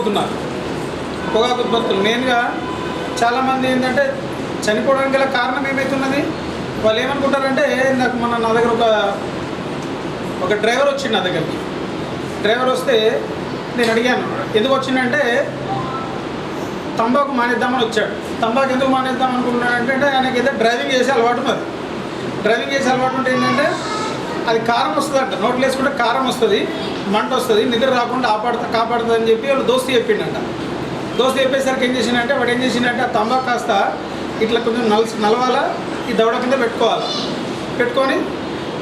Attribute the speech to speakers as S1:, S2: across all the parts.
S1: చనిపోతున్నారు. పొగాకు ఉత్పత్తులు. మెయిన్గా చాలామంది ఏంటంటే చనిపోవడానికి గల కారణం ఏమవుతున్నది వాళ్ళు ఏమనుకుంటారంటే నాకు మన నా దగ్గర ఒక ఒక డ్రైవర్ వచ్చింది నా దగ్గరికి. డ్రైవర్ వస్తే నేను అడిగాను ఎందుకు వచ్చిందంటే తంబాకు మానేద్దామని వచ్చాడు. తంబాకు ఎందుకు మానేద్దాం అనుకుంటున్నాడు అంటే ఆయనకి అయితే డ్రైవింగ్ చేసే అలవాటు మరి డ్రైవింగ్ చేసే అలవాటు ఉంటే ఏంటంటే అది కారం వస్తుంది అంట నోట్లు వేసుకుంటే కారం వస్తుంది మంట వస్తుంది నిద్ర రాకుండా ఆపాడుతా కాపాడుతుంది అని చెప్పి వాళ్ళు దోస్తు చెప్పిండంట. దోస్తు చెప్పేసరికి ఏం చేసిండంటే వాడు ఏం చేసిండంటే ఆ తంబాకు కాస్త ఇట్లా కొంచెం నల్ నలవాలా ఈ దవడ కింద పెట్టుకోవాలి. పెట్టుకొని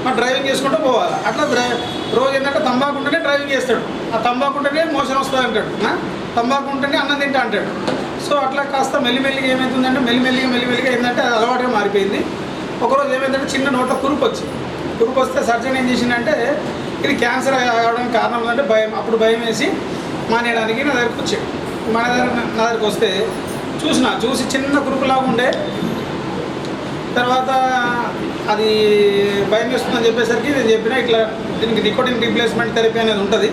S1: మా డ్రైవింగ్ చేసుకుంటూ పోవాలి. అట్లా డ్రై రోజు ఏంటంటే తంబాకు ఉంటేనే డ్రైవింగ్ చేస్తాడు. ఆ తంబాకు ఉంటేనే మోషన్ వస్తుంది అంటాడు తంబాకు ఉంటేనే అన్నం తింటా అంటాడు. సో అట్లా కాస్త మెల్లిమెల్లిగా ఏమవుతుందంటే మెల్లిమెల్లిగా మెల్లిమెల్లిగా ఏంటంటే అది అలవాటుగా మారిపోయింది. ఒకరోజు ఏమైందంటే చిన్న నోట్లో కురుపు వచ్చింది. కురుపు వస్తే సర్జన్ ఏం చేసిందంటే ఇది క్యాన్సర్ అవడానికి కారణం ఏంటంటే భయం అప్పుడు భయం వేసి మానేయడానికి నా దగ్గరకు వచ్చాడు. మన దగ్గర నా దగ్గరకు వస్తే చూసిన చూసి చిన్న కురుపులాగా ఉండే. తర్వాత అది భయం వేస్తుందని చెప్పేసరికి నేను చెప్పిన ఇట్లా దీనికి నికోటిన్ రీప్లేస్మెంట్ థెరపీ అనేది ఉంటుంది.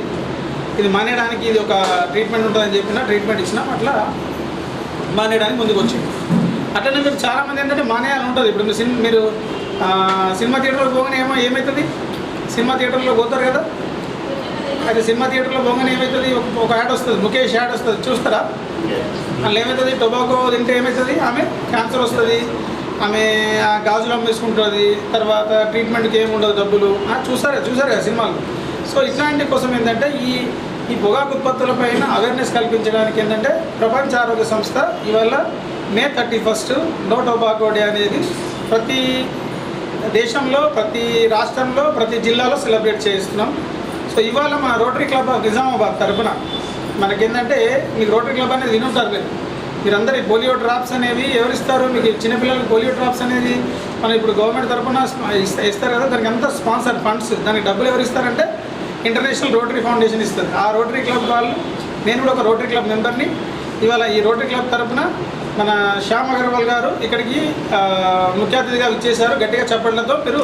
S1: ఇది మానేయడానికి ఇది ఒక ట్రీట్మెంట్ ఉంటుందని చెప్పిన ట్రీట్మెంట్ ఇచ్చిన అట్లా మానేయడానికి ముందుకు వచ్చింది అట్లనే మీరు చాలామంది ఏంటంటే మానేయాలని ఉంటుంది ఇప్పుడు మీరు మీరు సినిమా థియేటర్లో పోగానే ఏమో ఏమవుతుంది సినిమా థియేటర్లో పోతారు కదా? అయితే సినిమా థియేటర్లో పోగానే ఏమవుతుంది ఒక- యాడ్ వస్తుంది ముఖేష్ యాడ్ వస్తుంది చూస్తారా? అందులో ఏమవుతుంది టొబాకో తింటే ఏమవుతుంది ఆమె క్యాన్సర్ వస్తుంది ఆమె ఆ గాజులు అమ్మేసుకుంటుంది తర్వాత ట్రీట్మెంట్కి ఏమి ఉండదు డబ్బులు. చూసారా చూసారు కదా సినిమాలు? సో ఇట్లాంటి కోసం ఏంటంటే ఈ ఈ పొగాకు ఉత్పత్తులపైన అవేర్నెస్ కల్పించడానికి ఏంటంటే ప్రపంచ ఆరోగ్య సంస్థ ఇవాళ May thirty first no tobacco day అనేది ప్రతి దేశంలో ప్రతి రాష్ట్రంలో ప్రతి జిల్లాలో సెలబ్రేట్ చేస్తున్నాం సో ఇవాళ మన రోటరీ క్లబ్ ఆఫ్ నిజామాబాద్ మనకి మనకేంటంటే మీకు రోటరీ క్లబ్ అనేది వినుంటారు మీరు మీరందరూ పోలియో డ్రాప్స్ అనేవి ఎవరిస్తారు? మీకు చిన్నపిల్లలకు పోలియో డ్రాప్స్ అనేది మనం ఇప్పుడు గవర్నమెంట్ తరఫున ఇస్తారు కదా దానికి అంతా స్పాన్సర్ ఫండ్స్. దానికి డబ్బులు ఎవరు ఇస్తారంటే ఇంటర్నేషనల్ రోటరీ ఫౌండేషన్ ఇస్తుంది. ఆ రోటరీ క్లబ్ వాళ్ళు నేను కూడా ఒక రోటరీ క్లబ్ మెంబర్ని. ఇవాళ ఈ రోటరీ క్లబ్ తరఫున మన శ్యామ్ అగర్వాల్ గారు ఇక్కడికి ముఖ్య అతిథిగా విచ్చేశారు. గట్టిగా చెప్పడంతో మీరు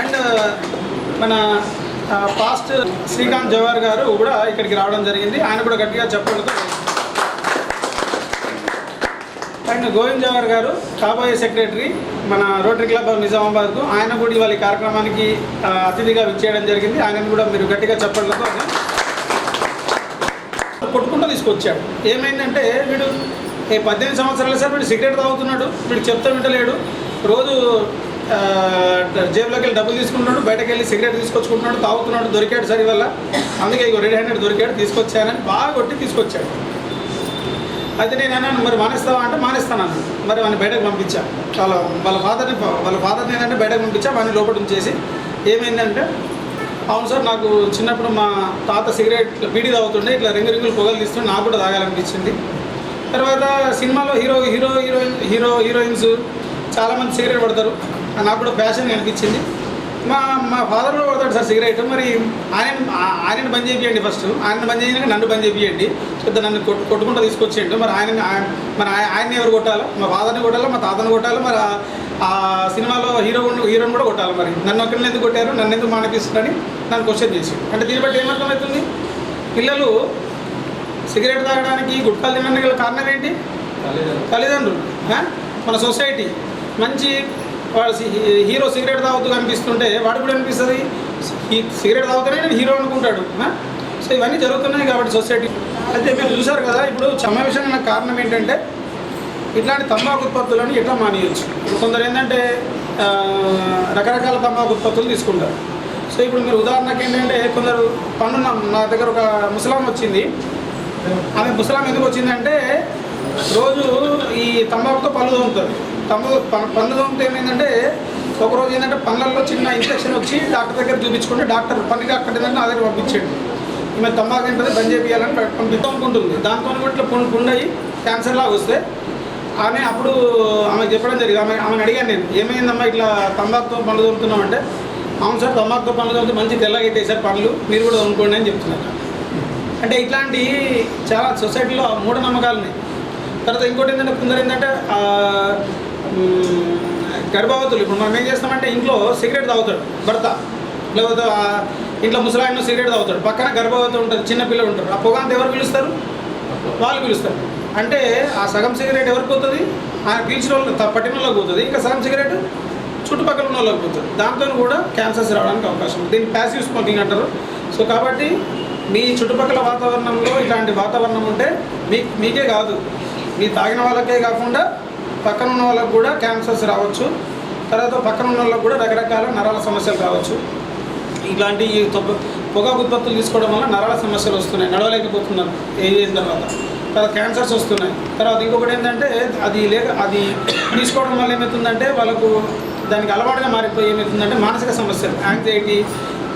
S1: అండ్ మన పాస్ట్ శ్రీకాంత్ జవహర్ గారు కూడా ఇక్కడికి రావడం జరిగింది. ఆయన కూడా గట్టిగా చెప్పడంతో అండ్ గోవింద్ జవహర్ గారు కాబోయే సెక్రటరీ మన రోటరీ క్లబ్ ఆఫ్ నిజామాబాద్కు ఆయన కూడా ఇవాళ కార్యక్రమానికి అతిథిగా విచ్చేయడం జరిగింది. ఆయనను కూడా మీరు గట్టిగా చెప్పడంతో కొట్టుకుంటూ తీసుకొచ్చాడు ఏమైందంటే వీడు ఏ పద్దెనిమిది సంవత్సరాలు సార్ వీడు సిగరెట్ తాగుతున్నాడు వీడు చెప్తా వింటలేడు. రోజు జేబులోకి వెళ్ళి డబ్బులు తీసుకుంటున్నాడు బయటకు వెళ్ళి సిగరెట్ తీసుకొచ్చుకుంటున్నాడు తాగుతున్నాడు దొరికాడు సరి వల్ల అందుకే ఇగో రెడీ హ్యాండెడ్ దొరికాడు తీసుకొచ్చానని బాగా కొట్టి తీసుకొచ్చాడు. అయితే నేను అన్నాను మరి మానేస్తావా? అంటే మానేస్తానన్నాను. మరి వాడిని బయటకు పంపించా. వాళ్ళ వాళ్ళ ఫాదర్ని వాళ్ళ ఫాదర్ని ఏంటంటే బయటకు పంపించా వాడిని లోపల ఉంచేసి. ఏమైందంటే అవును సార్ నాకు చిన్నప్పుడు మా తాత సిగరెట్ బీడీ తాగుతుండే ఇట్లా రింగు రింగులు పొగలు తీస్తుండే నాకు కూడా తాగాలనిపించింది. తర్వాత సినిమాలో hero hero heroine hero heroines చాలామంది సిగరెట్ పడతారు నాకు కూడా ఫ్యాషన్ అనిపించింది. మా మా ఫాదర్ కూడా పడతాడు సార్ సిగరెట్. మరి ఆయన ఆయనను ఆయనని బంద్ చేయండి ఫస్ట్ ఆయన బంద్ చేసినాక నన్ను బంద్ చేయండి పెద్ద నన్ను కొట్టు కొట్టుకుంటూ తీసుకొచ్చేయండి. మరి ఆయన ఆయన- మరి ఆయన్ని ఎవరు కొట్టాలి? మా ఫాదర్ని కొట్టాలి? మా తాతని కొట్టాలి? మరి ఆ- ఆ సినిమాలో హీరో హీరోని కూడా కొట్టాలి మరి. నన్ను ఒకరిని ఎందుకు కొట్టారు? నన్ను ఎందుకు మానిపిస్తున్నారని నన్ను క్వశ్చన్ చేసి. అంటే దీన్ని బట్టి ఏమర్థమవుతుంది? పిల్లలు సిగరెట్ తాగడానికి గుట్కాలు తినడానికి గల కారణం ఏంటి? తల్లిదండ్రులు? మన సొసైటీ మంచి వాడు హీరో సిగరెట్ తాగుతూ కనిపిస్తుంటే వాడు కూడా అనిపిస్తుంది? సిగరెట్ తాగుతూనే నేను హీరో అనుకుంటాడు? సో ఇవన్నీ జరుగుతున్నాయి కాబట్టి సొసైటీ. అయితే మీరు చూసారు కదా ఇప్పుడు సమావేశం నాకు కారణం ఏంటంటే ఇట్లాంటి తంబాకు ఉత్పత్తులను ఎట్లా మానేయచ్చు? కొందరు ఏంటంటే రకరకాల తంబాకు ఉత్పత్తులు తీసుకుంటారు. సో ఇప్పుడు మీరు ఉదాహరణకి ఏంటంటే కొందరు పన్ను నా దగ్గర ఒక ముసలాం వచ్చింది. ఆమె ముసలాం ఎందుకు వచ్చిందంటే రోజు ఈ తంబాకుతో పళ్ళు తోముతుంది. తమ్ము ప- పళ్ళు తోమితే ఏమైందంటే ఒకరోజు ఏంటంటే పళ్ళల్లో చిన్న ఇన్ఫెక్షన్ వచ్చి డాక్టర్ దగ్గర చూపించుకుంటే డాక్టర్ పని డాక్టర్ ఏంటంటే నా దగ్గర పంపించాడు. ఈమె తంబాకు ఏంటంటే బంద్ చేయాలని పంపించుకుంటుంది దాంతో కూడా ఇట్లా పుండు పుండయి క్యాన్సర్ లాగా వస్తే ఆమె అప్పుడు ఆమె చెప్పడం జరిగింది. ఆమె ఆమెను అడిగాను నేను ఏమైందమ్మా ఇట్లా తంబాకుతో పనులు తోముతున్నామంటే అవును సార్ తంబాకుతో పనులు తోమితే మంచి తెల్లగా అవుతాయి సార్ పనులు మీరు కూడా అనుకోండి అని చెప్తున్నారు. అంటే ఇట్లాంటి చాలా సొసైటీలో మూఢనమ్మకాలు ఉన్నాయి తర్వాత ఇంకోటి ఏంటంటే కొందరు ఏంటంటే గర్భవతులు. ఇప్పుడు మనం ఏం చేస్తామంటే ఇంట్లో సిగరెట్ తాగుతాడు భర్త. లేకపోతే ఇంట్లో ముసలాయన సిగరెట్ తాగుతాడు. పక్కన గర్భవతి ఉంటుంది చిన్న పిల్లలు ఉంటారు. ఆ పొగ ఎవరు పిలుస్తారు? వాళ్ళు పిలుస్తారు. అంటే ఆ సగం సిగరెట్ ఎవరికి పోతుంది? ఆయన పీల్చిన వాళ్ళు పట్టిన వాళ్ళకి పోతుంది. ఇంకా సగం సిగరెట్? చుట్టుపక్కల ఉన్న వాళ్ళకి పోతుంది. దాంతో కూడా క్యాన్సర్స్ రావడానికి అవకాశం ఉంది. దీన్ని ప్యాసివ్ స్మోకింగ్ అంటారు. సో కాబట్టి మీ చుట్టుపక్కల వాతావరణంలో ఇలాంటి వాతావరణం ఉంటే మీ మీకే కాదు. మీ తాగిన వాళ్ళకే కాకుండా పక్కన ఉన్న వాళ్ళకు కూడా క్యాన్సర్స్ రావచ్చు. తర్వాత పక్కన ఉన్న వాళ్ళకి కూడా రకరకాల నరాల సమస్యలు రావచ్చు. ఇలాంటి ఈ తొప్ప- పొగాకు ఉత్పత్తులు తీసుకోవడం వల్ల నరాల సమస్యలు వస్తున్నాయి. నడవలేకపోతున్నారు. ఏజ్ అయిన తర్వాత. తర్వాత క్యాన్సర్స్ వస్తున్నాయి. తర్వాత ఇంకొకటి ఏంటంటే అది లేక అది తీసుకోవడం వల్ల ఏమవుతుందంటే వాళ్ళకు దానికి అలవాటుగా మారిపోయి ఏమవుతుందంటే మానసిక సమస్యలు యాంగ్జైటీ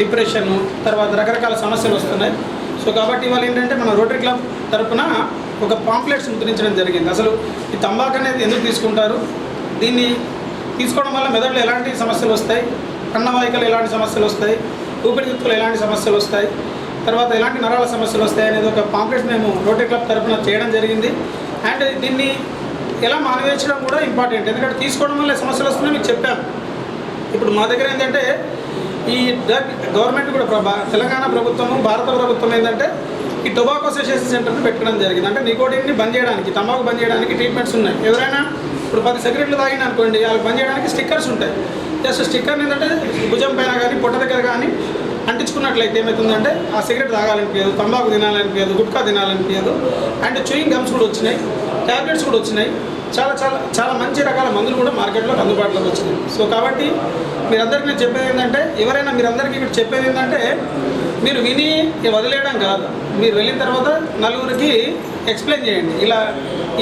S1: డిప్రెషన్ తర్వాత రకరకాల సమస్యలు వస్తున్నాయి. సో కాబట్టి ఇవాళ ఏంటంటే మన రోటరీ క్లబ్ తరఫున ఒక పాంప్లెట్స్ ముద్రించడం జరిగింది. అసలు ఈ తంబాకు అనేది ఎందుకు తీసుకుంటారు? దీన్ని తీసుకోవడం వల్ల మెదడులో ఎలాంటి సమస్యలు వస్తాయి? కన్నవాయికలు ఎలాంటి సమస్యలు వస్తాయి? ఊపిరితిత్తులు ఎలాంటి సమస్యలు వస్తాయి? తర్వాత ఎలాంటి నరాల సమస్యలు వస్తాయి అనేది ఒక పాంప్లెట్ మేము రోటరీ క్లబ్ తరఫున చేయడం జరిగింది. అండ్ దీన్ని ఎలా మానవేయించడం కూడా ఇంపార్టెంట్ ఎందుకంటే తీసుకోవడం వల్ల సమస్యలు వస్తున్నాయి మీకు చెప్పాను. ఇప్పుడు మా దగ్గర ఏంటంటే ఈ డ్రగ్ గవర్నమెంట్ కూడా ప్రభా- తెలంగాణ ప్రభుత్వము భారత ప్రభుత్వం ఏంటంటే ఈ టొబాకో అసోసియేషన్ సెంటర్ని పెట్టడం జరిగింది. అంటే నికోటిన్ని బంద్ చేయడానికి తమాకు బంద్ చేయడానికి ట్రీట్మెంట్స్ ఉన్నాయి. ఎవరైనా ఇప్పుడు పది సిగరెట్లు తాగిన అనుకోండి వాళ్ళు బంద్ చేయడానికి స్టిక్కర్స్ ఉంటాయి. జస్ట్ స్టిక్కర్ ఏంటంటే భుజం పైన కానీ పొట్ట దగ్గర కానీ అంటించుకున్నట్లయితే ఏమవుతుందంటే ఆ సిగరెట్ తాగాలనిపించదు తంబాకు తినాలనిపించదు గుట్కా తినాలనిపించదు. అండ్ చూయింగ్ గమ్స్ కూడా వచ్చినాయి. ట్యాబ్లెట్స్ కూడా వచ్చినాయి. చాలా చాలా చాలా మంచి రకాల మందులు కూడా మార్కెట్లోకి అందుబాటులోకి వచ్చినాయి. సో కాబట్టి మీరందరికీ నేను చెప్పేది ఏంటంటే ఎవరైనా మీరందరికీ ఇక్కడ చెప్పేది ఏంటంటే మీరు విని వదిలేయడం కాదు. మీరు వెళ్ళిన తర్వాత నలుగురికి ఎక్స్ప్లెయిన్ చేయండి. ఇలా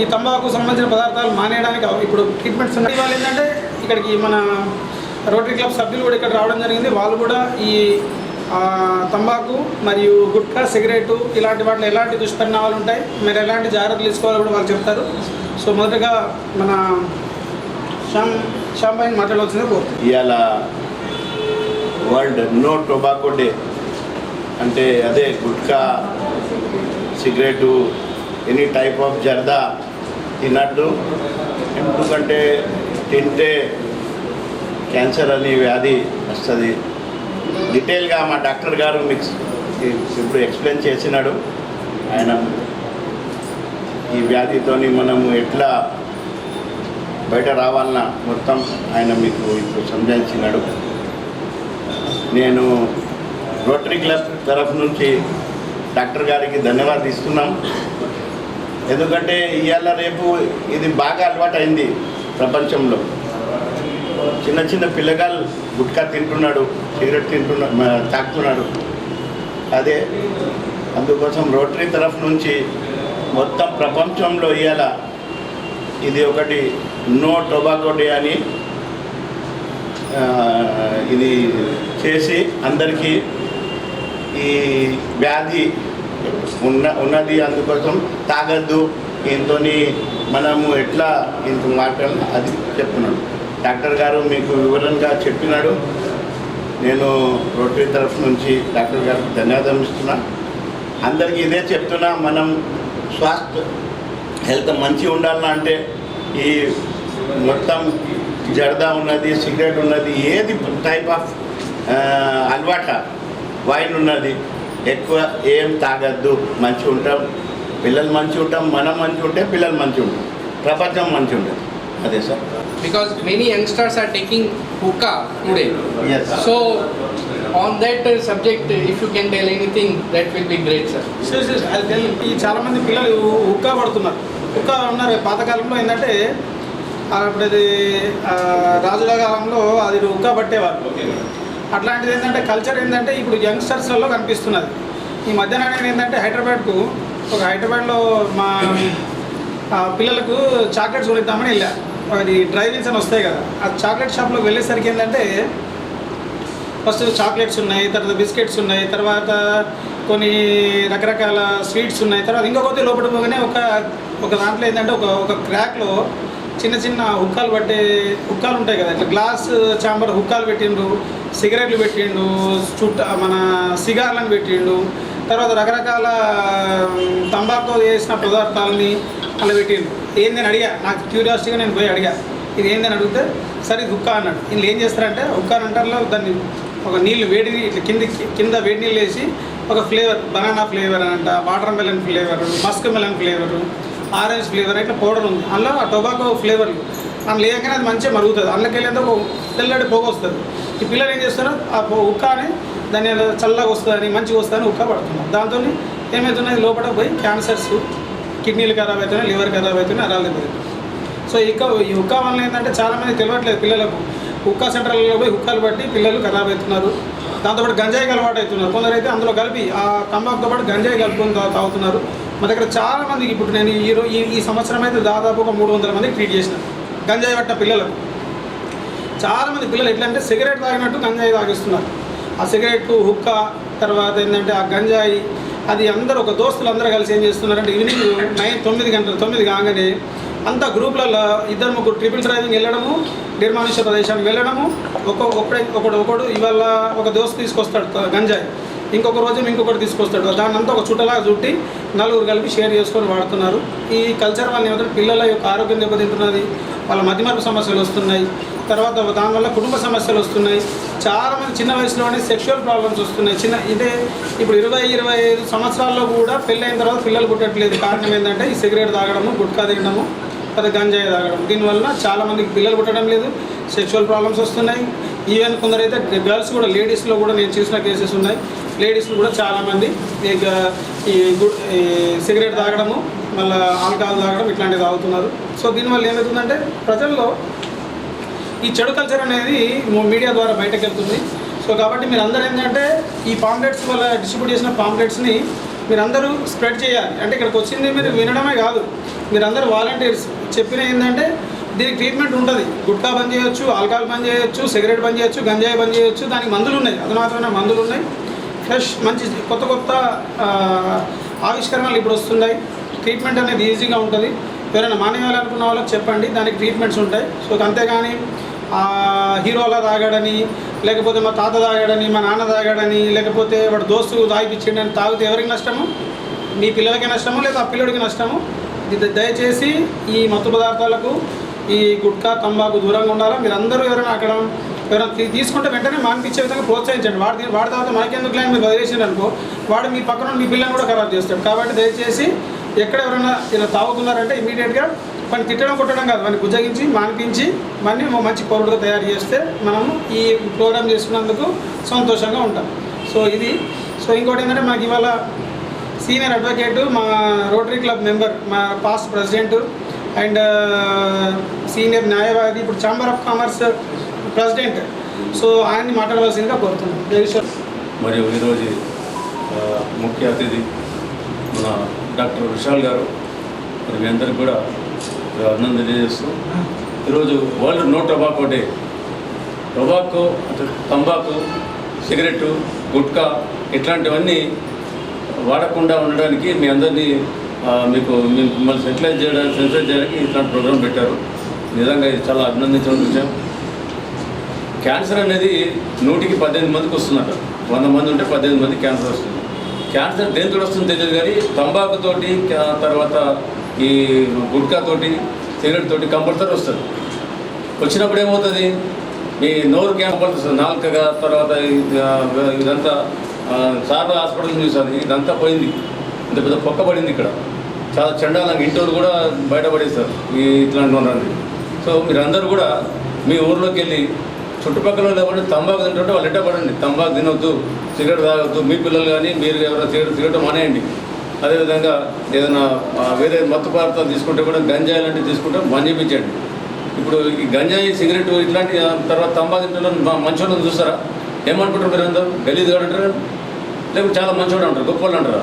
S1: ఈ తంబాకు సంబంధించిన పదార్థాలు మానేయడానికి ఇప్పుడు ట్రీట్మెంట్స్ ఉన్నాయి. వాళ్ళు ఏంటంటే ఇక్కడికి మన రోటరీ క్లబ్ సభ్యులు కూడా ఇక్కడ రావడం జరిగింది. వాళ్ళు కూడా ఈ తంబాకు మరియు గుట్కా సిగరెట్ ఇలాంటి వాటిలో ఎలాంటి దుష్పరిణామాలు ఉంటాయి మీరు ఎలాంటి జాగ్రత్తలు తీసుకోవాలో కూడా వాళ్ళు చెప్తారు. సో మొదటగా మన శ్యామ్ శ్యామ్ పైన మాట్లాడవలసిందే కోరుతుంది
S2: ఇవాళ వరల్డ్ నో టొబాకో డే. అంటే అదే gutka cigarette any type of zarda తినద్దు. ఎందుకంటే తింటే క్యాన్సర్ అనే వ్యాధి వస్తుంది. డీటెయిల్గా మా డాక్టర్ గారు మీకు ఇప్పుడు ఎక్స్ప్లెయిన్ చేసినాడు. ఆయన ఈ వ్యాధితోని మనము ఎట్లా బయట రావాలన్నా మొత్తం ఆయన మీకు ఇప్పుడు సంజాయించినాడు నేను రోటరీ క్లబ్ తరఫు నుంచి డాక్టర్ గారికి ధన్యవాదాలు ఇస్తున్నాం. ఎందుకంటే ఇవాళ రేపు ఇది బాగా అలవాటు అయింది ప్రపంచంలో. చిన్న చిన్న పిల్లగాళ్ళు గుట్కా తింటున్నాడు. సిగరెట్ తింటున్నా తాకుతున్నాడు తాగుతున్నాడు అదే అందుకోసం రోటరీ తరఫు నుంచి మొత్తం ప్రపంచంలో ఇవాళ ఇది ఒకటి నో టొబాకో డే అని ఇది చేసి అందరికీ ఈ వ్యాధి ఉన్న ఉన్నది. అందుకోసం తాగద్దు. దీంతో మనము ఎట్లా ఇంత మాట్లాడాలి అది చెప్తున్నాడు డాక్టర్ గారు మీకు వివరంగా చెప్పినాడు. నేను రోటరీ తరఫు నుంచి డాక్టర్ గారికి ధన్యవాదాలు ఇస్తున్నా. అందరికీ ఇదే చెప్తున్నా మనం స్వాస్థ్య హెల్త్ మంచిగా ఉండాలన్నా అంటే ఈ మొత్తం జర్దా ఉన్నది సిగరెట్ ఉన్నది ఏది టైప్ ఆఫ్ అలవాట వైన్ ఉన్నది ఎక్కువ ఏం తాగద్దు మంచిగా ఉంటాం. పిల్లలు మంచిగా ఉంటాం మనం మంచిగా ఉంటే పిల్లలు మంచిగా ఉంటాం. ప్రపంచం మంచి ఉంటుంది అదే sir.
S3: Because many youngsters are taking hookah today.
S2: Yes
S3: So, on that uh, subject, uh, if you can tell anything, that will be great, sir.
S1: సరే సరే అది తెల్ ఈ చాలా మంది పిల్లలు ఉక్కా పడుతున్నారు. ఉక్కా ఉన్నారు పాతకాలంలో ఏంటంటే ఇప్పుడు అది రాజుల కాలంలో అది ఉక్కా పట్టేవారు. అట్లాంటిది ఏంటంటే కల్చర్ ఏంటంటే ఇప్పుడు యంగ్స్టర్స్లలో కనిపిస్తున్నది. ఈ మధ్యన నేను ఏంటంటే హైదరాబాద్కు ఒక హైదరాబాద్లో మా పిల్లలకు చాక్లెట్స్ కొనిద్దామని వెళ్ళా. అది డ్రైవింగ్స్ అని వస్తాయి కదా. ఆ చాక్లెట్ షాప్లోకి వెళ్ళేసరికి ఏంటంటే ఫస్ట్ చాక్లెట్స్ ఉన్నాయి తర్వాత బిస్కెట్స్ ఉన్నాయి తర్వాత కొన్ని రకరకాల స్వీట్స్ ఉన్నాయి తర్వాత ఇంకొకటి లోపల పోగానే ఒక ఒక దాంట్లో ఏంటంటే ఒక ఒక క్రాక్లో చిన్న చిన్న హుక్కాలు పట్టే హుక్కాలు ఉంటాయి కదా. ఇట్లా గ్లాస్ చాంబర్ హుక్కాలు పెట్టిండు సిగరెట్లు పెట్టిండు చుట్ట మన సిగార్లను పెట్టిండు తర్వాత రకరకాల మ్, తంబాకుతో చేసిన పదార్థాలని అలా పెట్టిండు. ఏందని అడిగా. నాకు క్యూరియాసిటీగా నేను పోయి అడిగా. ఇది ఏందని అడిగితే సరే ఇది హుక్కా అన్నాడు. వీళ్ళు ఏం చేస్తారంటే హుక్కా అంటారులో అంటారు దాన్ని ఒక నీళ్ళు వేడి ఇట్లా కింద కింద వేడి నీళ్ళు వేసి ఒక ఫ్లేవర్ బనానా ఫ్లేవర్ అంట watermelon flavour muskmelon flavour orange flavour ఇట్లా పౌడర్ ఉంది. అందులో ఆ టొబాకో ఫ్లేవర్లు అందులో లేకనే అది మంచిగా మరుగుతుంది. అందులోకి వెళ్ళేందుకు ఒక తెల్లడి పొగ వస్తుంది. ఈ పిల్లలు ఏం చేస్తారు? ఆ పొ- ఉక్కాని దాన్ని ఏదో చల్లగా వస్తుందని మంచిగా వస్తుందని ఉక్క పడుతున్నారు దాంతో ఏమవుతున్నాయి లోపల పోయి క్యాన్సర్స్ కిడ్నీలు ఖరాబ్ అవుతున్నాయి లివర్ ఖరాబ్ అవుతున్నాయి అరాలు దెబ్బతింటాయి సో ఇక ఈ హుక్కా వల్ల ఏంటంటే చాలామంది తెలియట్లేదు పిల్లలకు. హుక్కా సెంటర్లలో పోయి హుక్కాలు పట్టి పిల్లలు ఖరాబ్ అవుతున్నారు దాంతోపాటు గంజాయికి అలవాటు అవుతున్నారు కొందరైతే అందులో కలిపి ఆ తంబాకుతో పాటు గంజాయి కలుపుకొని తాగుతున్నారు. మా దగ్గర చాలా మందికి ఇప్పుడు నేను ఈ రోజు ఈ సంవత్సరం అయితే దాదాపు ఒక మూడు వందల మందికి ట్రీట్ చేసిన. గంజాయి పట్టిన పిల్లలకు. చాలామంది పిల్లలు ఎట్లా అంటే సిగరెట్ తాగినట్టు గంజాయి తాగిస్తున్నారు. ఆ సిగరెట్ హుక్క తర్వాత ఏంటంటే ఆ గంజాయి అది అందరూ ఒక దోస్తులు అందరూ కలిసి ఏం చేస్తున్నారంటే ఈవినింగ్ నైన్ తొమ్మిది గంటలు తొమ్మిది కాగానే అంతా గ్రూప్లలో ఇద్దరు ముగ్గురు ట్రిపుల్ డ్రైవింగ్ వెళ్ళడము నిర్మానుష్య ప్రదేశానికి వెళ్ళడము ఒక్కొక్క ఒకడే ఒకడు ఒకడు ఇవాళ ఒక దోస్తు తీసుకొస్తాడు గంజాయి. ఇంకొక రోజు ఇంకొకటి తీసుకొస్తాడు. దానంతా ఒక చుట్టలాగా చుట్టి నలుగురు కలిపి షేర్ చేసుకొని వాడుతున్నారు. ఈ కల్చర్ వల్ల ఏమంటే పిల్లల యొక్క ఆరోగ్యం దెబ్బతింటున్నది వాళ్ళ మధ్యమరపు సమస్యలు వస్తున్నాయి. తర్వాత దానివల్ల కుటుంబ సమస్యలు వస్తున్నాయి. చాలామంది చిన్న వయసులోనే సెక్షువల్ ప్రాబ్లమ్స్ వస్తున్నాయి. చిన్న ఇదే ఇప్పుడు ఇరవై ఇరవై ఐదు సంవత్సరాల్లో కూడా పెళ్ళైన తర్వాత పిల్లలు పుట్టట్లేదు. కారణం ఏంటంటే ఈ సిగరెట్ తాగడము గుట్కా తినడము తర్వాత గంజాయి తాగడం దీనివల్ల చాలామందికి పిల్లలు పుట్టడం లేదు సెక్షువల్ ప్రాబ్లమ్స్ వస్తున్నాయి. ఈవెన్ కొందరైతే గర్ల్స్ కూడా లేడీస్లో కూడా నేను చూసిన కేసెస్ ఉన్నాయి. లేడీస్లో కూడా చాలామంది ఈ ఈ సిగరెట్ తాగడము మళ్ళీ ఆల్కహాల్ తాగడం ఇట్లాంటివి తాగుతున్నారు. సో దీనివల్ల ఏమవుతుందంటే ప్రజల్లో ఈ చెడు కల్చర్ అనేది మీడియా ద్వారా బయటకు వెళ్తుంది సో కాబట్టి మీరు అందరూ ఏంటంటే ఈ పాంప్లెట్స్ వల్ల డిస్ట్రిబ్యూట్ చేసిన పాంప్లెట్స్ని మీరందరూ స్ప్రెడ్ చేయాలి. అంటే ఇక్కడికి వచ్చింది మీరు వినడమే కాదు. మీరందరూ వాలంటీర్స్ చెప్పిన ఏంటంటే దీనికి ట్రీట్మెంట్ ఉంటుంది. గుట్కా బంద్ చేయొచ్చు ఆల్కహాల్ బంద్ చేయొచ్చు సిగరెట్ బంద్ చేయొచ్చు గంజాయి బంద్ చేయొచ్చు దానికి మందులు ఉన్నాయి. అధునాతమైన మందులు ఉన్నాయి. ఫ్రెష్ మంచి కొత్త కొత్త ఆవిష్కరణలు ఇప్పుడు వస్తున్నాయి. ట్రీట్మెంట్ అనేది ఈజీగా ఉంటుంది. ఎవరైనా మానేయాలనుకున్న వాళ్ళకి చెప్పండి దానికి ట్రీట్మెంట్స్ ఉంటాయి. సో అంతేగాని హీరోలా తాగాడని లేకపోతే మా తాత తాగాడని మా నాన్న తాగాడని లేకపోతే వాడు దోస్తు అని తాగితే ఎవరికి నష్టము? మీ పిల్లలకి నష్టము లేదా ఆ పిల్లడికి నష్టము? దయచేసి ఈ మత్తు పదార్థాలకు ఈ గుట్కా తంబాకు దూరంగా ఉండాలా? మీరు అందరూ ఎవరైనా అక్కడ ఎవరైనా తీసుకుంటే వెంటనే మానిపించే విధంగా ప్రోత్సహించండి. వాడి వాడి తర్వాత మనకెందుకు లేని మీరు వదిలేసారు అనుకో వాడు మీ పక్కన మీ పిల్లని కూడా ఖరాబ్ చేస్తాడు. కాబట్టి దయచేసి ఎక్కడ ఎవరైనా ఇలా తాగుతున్నారంటే ఇమీడియట్గా పని తిట్టడం కొట్టడం కాదు. మనకి ఉజ్జగించి మానిపించి మళ్ళీ మంచి పౌరుడుగా తయారు చేస్తే మనము ఈ ప్రోగ్రామ్ చేసుకున్నందుకు సంతోషంగా ఉంటాం. సో ఇది. సో ఇంకోటి ఏంటంటే మనకి ఇవాళ సీనియర్ అడ్వకేటు మా రోటరీ క్లబ్ మెంబర్ మా పాస్ట్ ప్రెసిడెంట్ అండ్ సీనియర్ న్యాయవాది ఇప్పుడు chamber of commerce president so ఆయన్ని మాట్లాడవలసిందిగా కోరుతున్నాను
S4: మరియు ఈరోజు uh, ముఖ్య అతిథి మన డాక్టర్ విశాల్ గారు మరి మీ అందరికి కూడా అభినందన తెలియజేస్తూ ఈరోజు world no tobacco day. Tobacco తంబాకు cigarette gutka ఇట్లాంటివన్నీ వాడకుండా ఉండడానికి మీ అందరినీ మీకు మిమ్మల్ని సెటిలైజ్ చేయడానికి సెన్సైజ్ చేయడానికి ఇట్లాంటి ప్రోగ్రాం పెట్టారు. నిజంగా ఇది చాలా అభినందించడం విషయం. క్యాన్సర్ అనేది నూటికి పద్దెనిమిది మందికి వస్తుందట. వంద మంది ఉంటే పద్దెనిమిది మంది క్యాన్సర్ వస్తుంది. క్యాన్సర్ దేంతో వస్తుందో తెలియదు కానీ తంబాకుతోటి తర్వాత ఈ గుట్కాతోటి సిగరెట్ తోటి కంపల్సరీ వస్తుంది. వచ్చినప్పుడు ఏమవుతుంది? మీ నోరు క్యాన్సర్ వస్తుంది. నాలుకగా తర్వాత ఇదంతా ఆ, చాలా హాస్పిటల్ చూసాను ఇదంతా పోయింది. ఇంత పెద్ద పొక్క పడింది ఇక్కడ. చాలా చండాలంగా ఇంటోరు కూడా బయటపడేస్తారు ఈ ఇట్లాంటి ఉన్నది సో మీరందరూ కూడా మీ ఊర్లోకి వెళ్ళి చుట్టుపక్కల లేకుండా తంబాకు తింటుంటే వాళ్ళు ఎట్ట పడండి? తంబాకు తినొద్దు సిగరెట్ తాగొద్దు. మీ పిల్లలు కానీ మీరు ఎవరైనా సిగరెట్ సిగరెట్ మానేయండి. అదేవిధంగా ఏదైనా వేరే మత్తు పదార్థాలు తీసుకుంటే కూడా గంజాయి లాంటివి తీసుకుంటే చేయించండి ఇప్పుడు ఈ గంజాయి సిగరెట్ ఇట్లాంటి తర్వాత తంబాకు తింటున్న మంచోళ్ళని చూస్తారా? ఏమనుకుంటారు మీరు అందరూ? గలీజ్ అంటారు? లేకపోతే చాలా మంచోడు అంటారు గొప్ప వాళ్ళు అంటారా?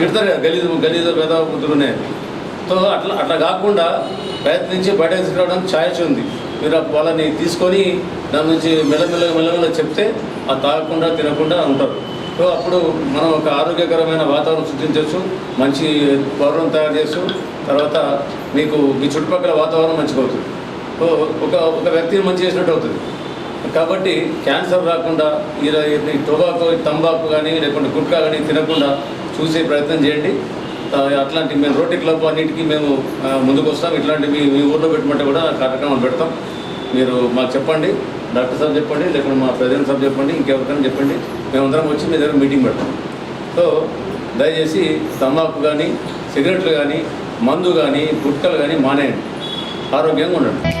S4: తిడతారు కదా గలీజ్ గలీజ్ పెద్ద బుద్ధులునే సో అట్లా అట్లా కాకుండా ప్రయత్నించి బయట తీసుకురావడానికి ఛాయస్ ఉంది. మీరు వాళ్ళని తీసుకొని దాని నుంచి మెల్లమెల్ల మెల్లమెల్ల చెప్తే ఆ తాగకుండా తినకుండా ఉంటారు. సో అప్పుడు మనం ఒక ఆరోగ్యకరమైన వాతావరణం సృష్టించవచ్చు మంచి పౌరం తయారు చేస్తూ తర్వాత మీకు మీ చుట్టుపక్కల వాతావరణం మంచిగా అవుతుంది సో ఒక ఒక వ్యక్తిని మంచి చేసినట్టు అవుతుంది. కాబట్టి క్యాన్సర్ రాకుండా ఈ టొబాకో తంబాకు కానీ లేకుంటే గుట్కా కానీ తినకుండా చూసే ప్రయత్నం చేయండి. అట్లాంటి మేము రోటీ క్లబ్ అన్నిటికీ మేము ముందుకు వస్తాం ఇట్లాంటి మీ మీ ఊర్లో పెట్టమంటే కూడా కార్యక్రమాలు పెడతాం. మీరు మాకు చెప్పండి డాక్టర్ సాబ్ చెప్పండి లేకుంటే మా ప్రెసిడెంట్ సాబ్ చెప్పండి ఇంకెవరికైనా చెప్పండి. మేమందరం వచ్చి మీ దగ్గర మీటింగ్ పెడతాం. సో దయచేసి తంబాకు కానీ సిగరెట్లు కానీ మందు కానీ గుట్కలు కానీ మానేయండి. ఆరోగ్యంగా ఉండండి.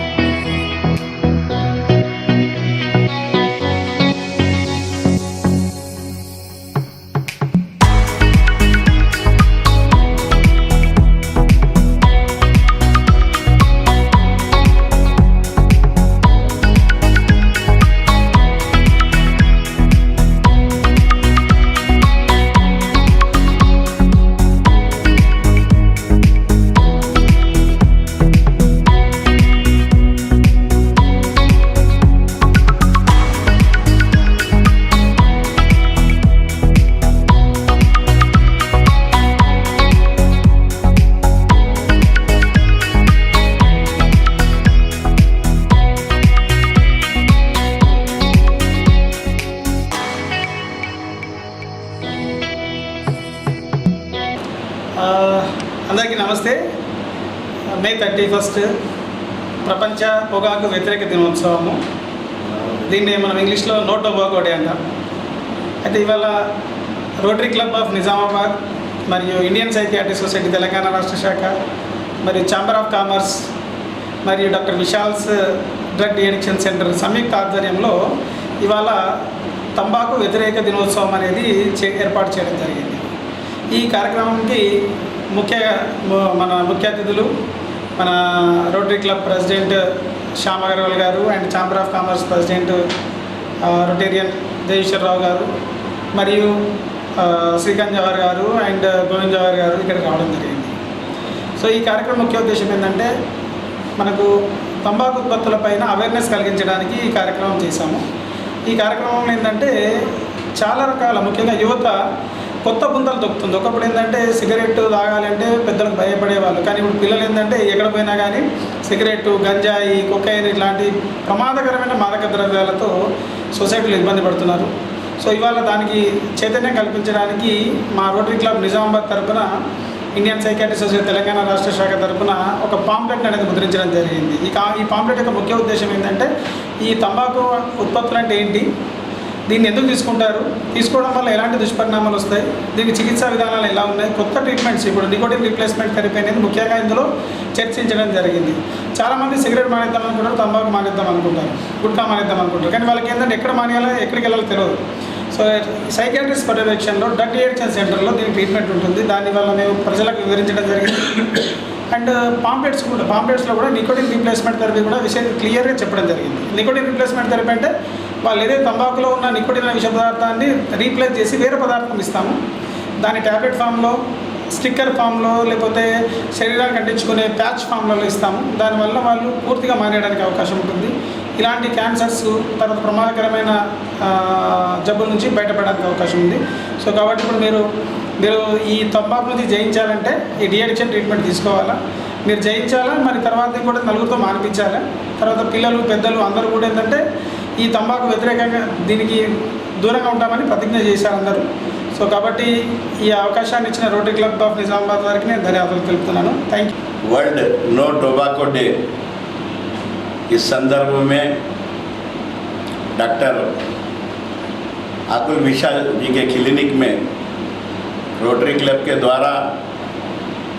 S1: అందరికీ నమస్తే. మే థర్టీ ఫస్ట్ ప్రపంచ పొగాకు వ్యతిరేక దినోత్సవము. దీన్ని మనం ఇంగ్లీష్లో నో టొబాకో డే అంటాం. అయితే ఇవాళ రోటరీ క్లబ్ ఆఫ్ నిజామాబాద్ మరియు ఇండియన్ సైకియాట్రిక్ సొసైటీ తెలంగాణ రాష్ట్ర శాఖ మరియు ఛాంబర్ ఆఫ్ కామర్స్ మరియు doctor Vishal's drug deaddiction centre సంయుక్త ఆధ్వర్యంలో ఇవాళ తంబాకు వ్యతిరేక దినోత్సవం అనేది చే- ఏర్పాటు చేయడం జరిగింది. ఈ కార్యక్రమానికి ముఖ్య ము- మన ముఖ్య అతిథులు మన rotary club president Shyam Agarwal గారు and chamber of commerce president rotarian Deveswararao గారు మరియు శ్రీకాంత్ జవహర్ గారు అండ్ గోవింద్ జవహర్ గారు ఇక్కడికి రావడం జరిగింది. సో ఈ కార్యక్రమం ముఖ్య ఉద్దేశం ఏంటంటే మనకు తంబాకు ఉత్పత్తులపైన అవేర్నెస్ కలిగించడానికి ఈ కార్యక్రమం చేశాము. ఈ కార్యక్రమంలో ఏంటంటే చాలా రకాల ముఖ్యంగా యువత కొత్త పుంతలు దొక్కుతుంది. ఒకప్పుడు ఏంటంటే సిగరెట్ తాగాలంటే పెద్దలకు భయపడేవాళ్ళు. కానీ ఇప్పుడు పిల్లలు ఏంటంటే ఎక్కడ పోయినా కానీ సిగరెట్ గంజాయి కొకైన్ ఇట్లాంటి ప్రమాదకరమైన మాదక ద్రవ్యాలతో సొసైటీలు ఇబ్బంది పడుతున్నారు. సో ఇవాళ దానికి చైతన్యం కల్పించడానికి మా రోటరీ క్లబ్ నిజామాబాద్ తరఫున ఇండియన్ సైకాట్రీ సొసైటీ తెలంగాణ రాష్ట్ర శాఖ తరఫున ఒక పాంప్లెట్ అనేది ముద్రించడం జరిగింది. ఇక ఈ పాంప్లెట్ యొక్క ముఖ్య ఉద్దేశం ఏంటంటే ఈ తంబాకు ఉత్పత్తులు అంటే ఏంటి? దీన్ని ఎందుకు తీసుకుంటారు? తీసుకోవడం వల్ల ఎలాంటి దుష్పరిణామాలు వస్తాయి? దీనికి చికిత్సా విధానాలు ఎలా ఉన్నాయి? కొత్త ట్రీట్మెంట్స్ ఇప్పుడు నికోటిన్ రీప్లేస్మెంట్ థెరపీ అనేది ముఖ్యంగా ఇందులో చర్చించడం జరిగింది. చాలామంది సిగరెట్ మానేద్దాం అనుకుంటారు తంబాకు మానేద్దాం అనుకుంటారు గుట్కా మానేద్దాం అనుకుంటారు. కానీ వాళ్ళకి ఏంటంటే ఎక్కడ మానేయాలో ఎక్కడికి వెళ్ళాలో తెలియదు సో సైకాట్రిస్ట్ పర్యవేక్షణలో డ్రగ్ డిఎడిక్షన్ సెంటర్లో దీనికి ట్రీట్మెంట్ ఉంటుంది. దానివల్ల మేము ప్రజలకు వివరించడం జరిగింది. అండ్ పాంప్లెట్స్ కూడా పాంప్లెట్స్లో కూడా నికోటిన్ రీప్లేస్మెంట్ థెరపీ కూడా విషయం క్లియర్గా చెప్పడం జరిగింది. నికోటిన్ రీప్లేస్మెంట్ థెరపీ అంటే వాళ్ళు ఏదైతే తంబాకులో ఉన్న నికోటిన్ అనే విష పదార్థాన్ని రీప్లేస్ చేసి వేరే పదార్థం ఇస్తాము. దాని ట్యాబ్లెట్ ఫామ్లో స్టిక్కర్ ఫామ్లో లేకపోతే శరీరానికి అంటించుకునే ప్యాచ్ ఫామ్లలో ఇస్తాము. దానివల్ల వాళ్ళు పూర్తిగా మానేయడానికి అవకాశం ఉంటుంది. ఇలాంటి క్యాన్సర్స్ తర్వాత ప్రమాదకరమైన జబ్బుల నుంచి బయటపడడానికి అవకాశం ఉంది. సో కాబట్టి ఇప్పుడు మీరు మీరు ఈ తంబాకు నుంచి జయించాలంటే ఈ డిఎడిక్షన్ ట్రీట్మెంట్ తీసుకోవాలా? మీరు జయించాలా? మరి తర్వాత కూడా నలుగురితో మానిపించాలా? తర్వాత పిల్లలు పెద్దలు అందరూ కూడా ఏంటంటే ఈ తంబాకు వ్యతిరేకంగా దీనికి దూరంగా ఉంటామని ప్రతిజ్ఞ చేశారు అందరూ. సో కాబట్టి ఈ అవకాశాన్ని ఇచ్చిన రోటరీ క్లబ్ ఆఫ్ నిజామాబాద్ వారికి నేను ధన్యవాదాలు తెలుపుతున్నాను. Thank you
S2: world no tobacco day इस संदर्भ में डॉक्टर आकुल विशाल जी के क्लिनिक में रोटरी क्लब के द्वारा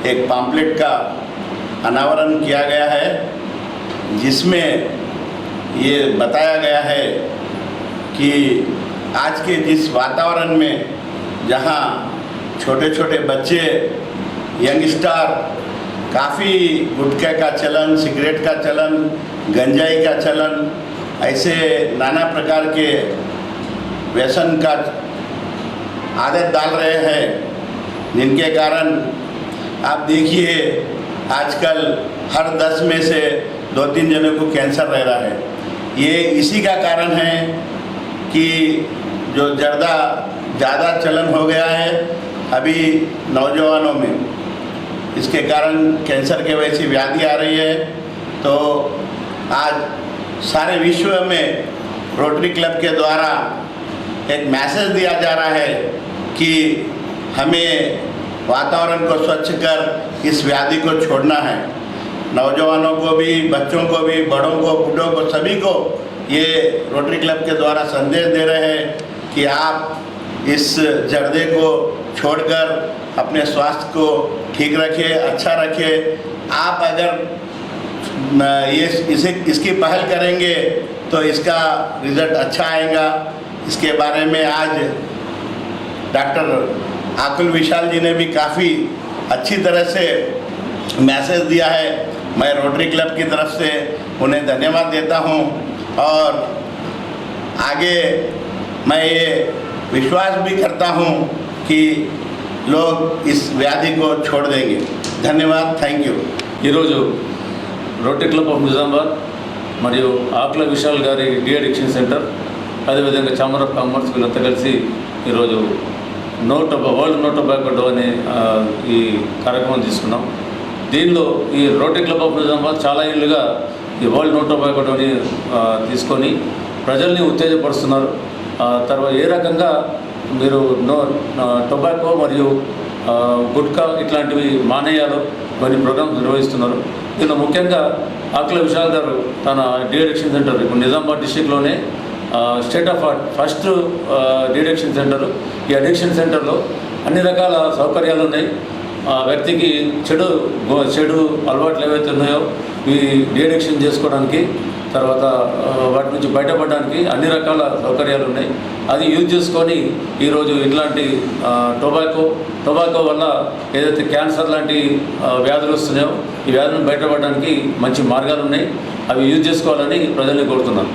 S2: एक पम्पलेट का अनावरण किया गया है, जिसमें ये बताया गया है कि आज के जिस वातावरण में जहाँ छोटे छोटे बच्चे, यंगस्टर, काफ़ी गुटखे का चलन, सिगरेट का चलन गंजाई का चलन, ऐसे नाना प्रकार के व्यसन का आदत डाल रहे हैं, जिनके कारण आप देखिए, आजकल हर दस में से दो तीन जनों को कैंसर रह रहा है। ये इसी का कारण है कि जो जर्दा ज़्यादा चलन हो गया है अभी नौजवानों में, इसके कारण कैंसर के वजह से व्याधि आ रही है तो आज सारे विश्व में रोटरी क्लब के द्वारा एक मैसेज दिया जा रहा है कि हमें वातावरण को स्वच्छ कर इस व्याधि को छोड़ना है। नौजवानों को भी, बच्चों को भी, बड़ों को, बूढ़ों को, सभी को ये रोटरी क्लब के द्वारा संदेश दे रहे हैं कि आप इस जर्दे को छोड़कर अपने स्वास्थ्य को ठीक रखिए अच्छा रखिए। आप अगर ये इसे इसकी पहल करेंगे तो इसका रिजल्ट अच्छा आएगा इसके बारे में आज डॉक्टर आकुल विशाल जी ने भी काफ़ी अच्छी तरह से मैसेज दिया है मैं रोटरी क्लब की तरफ से उन्हें धन्यवाद देता हूं और आगे मैं ये विश्वास भी करता हूं कि लोग इस व्याधि को छोड़ देंगे धन्यवाद थैंक यू
S4: ఈరోజు రోటరీ క్లబ్ ఆఫ్ నిజామాబాద్ మరియు ఆకుల విశాల్ గారి డి అడిక్షన్ సెంటర్ అదేవిధంగా ఛాంబర్ ఆఫ్ కామర్స్ వీళ్ళంతా కలిసి ఈరోజు no tobacco world no tobacco day అనే ఈ కార్యక్రమం తీసుకున్నాం. దీనిలో ఈ రోటరీ క్లబ్ ఆఫ్ నిజామాబాద్ చాలా ఏళ్ళుగా ఈ వరల్డ్ నో టొబాకో డోని తీసుకొని ప్రజల్ని ఉత్తేజపరుస్తున్నారు. తర్వాత ఏ రకంగా మీరు నో టొబాకో మరియు గుట్కా ఇట్లాంటివి మానేయాలో కొన్ని ప్రోగ్రామ్స్ నిర్వహిస్తున్నారు. నిన్న ముఖ్యంగా ఆకుల విశాల్ గారు తన డిడక్షన్ సెంటర్ ఇప్పుడు Nizamabad డిస్టిక్లోనే state of art first deaddiction centre. ఈ అడిక్షన్ సెంటర్లో అన్ని రకాల సౌకర్యాలు ఉన్నాయి. ఆ వ్యక్తికి చెడు చెడు అలవాట్లు ఏవైతే ఉన్నాయో ఈ డిడక్షన్ చేసుకోవడానికి తర్వాత వాటి నుంచి బయటపడడానికి అన్ని రకాల సౌకర్యాలు ఉన్నాయి. అది యూజ్ చేసుకొని ఈరోజు ఇట్లాంటి టొబాకో టొబాకో వల్ల ఏదైతే క్యాన్సర్ లాంటి వ్యాధులు వస్తున్నాయో ఈ వ్యాధులను బయటపడడానికి మంచి మార్గాలు ఉన్నాయి అవి యూజ్ చేసుకోవాలని ప్రజల్ని కోరుతున్నాను.